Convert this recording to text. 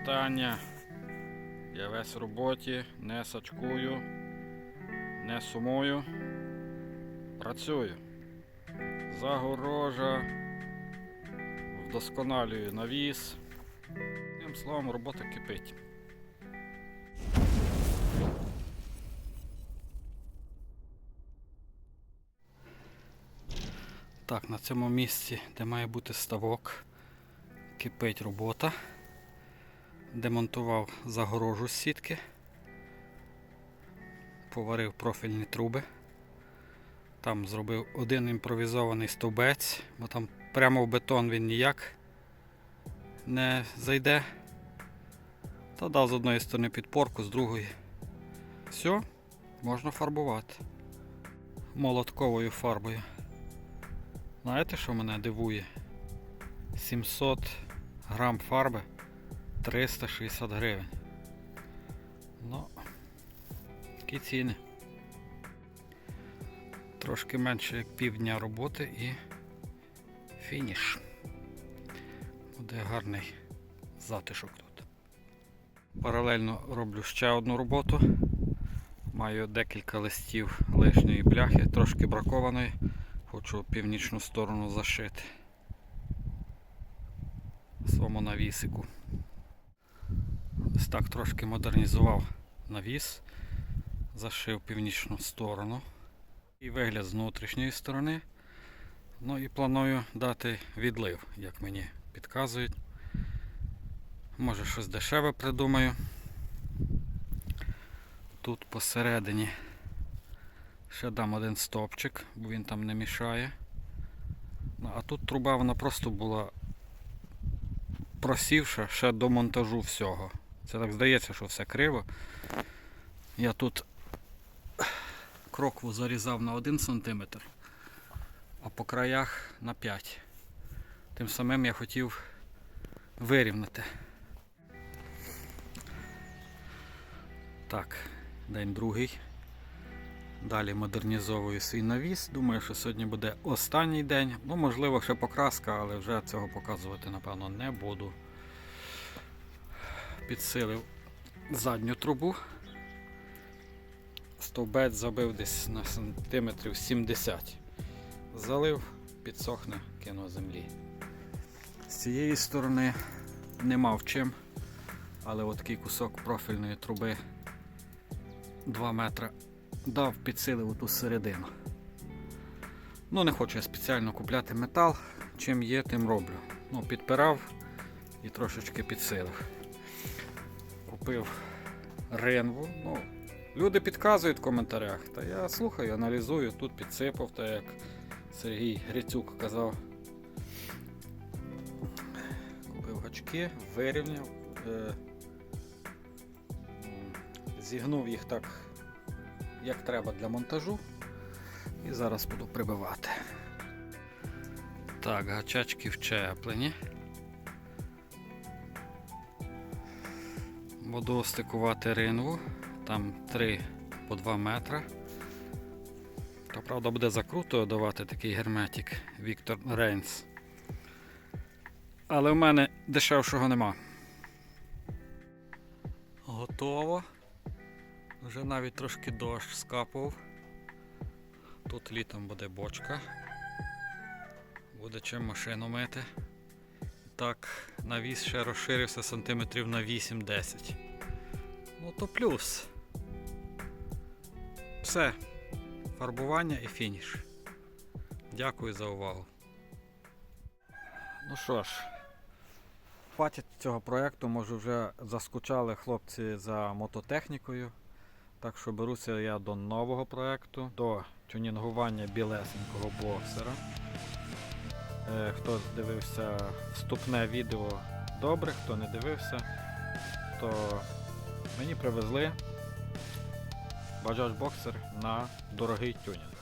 вітання. Я весь в роботі, не сачкую, не сумую. Працюю. Загорожа, вдосконалюю навіс. Тим словом, робота кипить. Так, на цьому місці, де має бути ставок, кипить робота. Демонтував загорожу з сітки, поварив профільні труби. Там зробив один імпровізований стовбець, бо там прямо в бетон він ніяк не зайде. Та дав з одної сторони підпорку, з другої. Все, можна фарбувати. Молотковою фарбою. Знаєте, що мене дивує? 700 грам фарби 360 гривень. Ну, такі ціни. Трошки менше як півдня роботи і фініш. Буде гарний затишок тут. Паралельно роблю ще одну роботу. Маю декілька листів лишньої бляхи, трошки бракованої. Хочу північну сторону зашити. Своєму навісику. Ось так трошки модернізував навіс, зашив північну сторону. І вигляд з внутрішньої сторони. Ну і планую дати відлив, як мені підказують. Може щось дешеве придумаю. Тут посередині ще дам один стопчик, бо він там не мішає. Ну, а тут труба вона просто була просівша ще до монтажу всього. Це так здається, що все криво. Я тут крокву зарізав на 1 см, а по краях на 5 Тим самим я хотів вирівняти. Так, день другий. Далі модернізовую свій навіс. Думаю, що сьогодні буде останній день. Ну, можливо, ще покраска, але вже цього показувати, напевно, не буду. Підсилив задню трубу. Стовбець забив десь на сантиметрів 70. Залив, підсохне, кинув землі. З цієї сторони не мав чим, але от такий кусок профільної труби 2 метри дав підсилив ту середину. Ну, не хочу я спеціально купляти метал, чим є, тим роблю. Ну, підпирав і трошечки підсилив. Купив ренву. Ну, люди підказують в коментарях, та я слухаю, аналізую, тут підсипав, так як Сергій Грицюк казав. Купив гачки, вирівняв, е, зігнув їх так як треба для монтажу. І зараз буду прибивати. Так, гачачки вчеплені. Буду стикувати ринву. Там 3 по 2 метри. То правда буде закрутою давати такий герметик Віктор Рейнс. Але в мене дешевшого нема. Готово. Вже навіть трошки дощ скапав. Тут літом буде бочка. Буде чим машину мити. Так, навіс ще розширився сантиметрів на 8-10. Ну то плюс. Все. Фарбування і фініш. Дякую за увагу. Ну що ж, хватить цього проєкту, може вже заскучали хлопці за мототехнікою. Так що беруся я до нового проєкту, до тюнінгування білесенького боксера. Е, Хто дивився вступне відео добре, хто не дивився, то мені привезли Bajaj Boxer на дорогий тюнінг.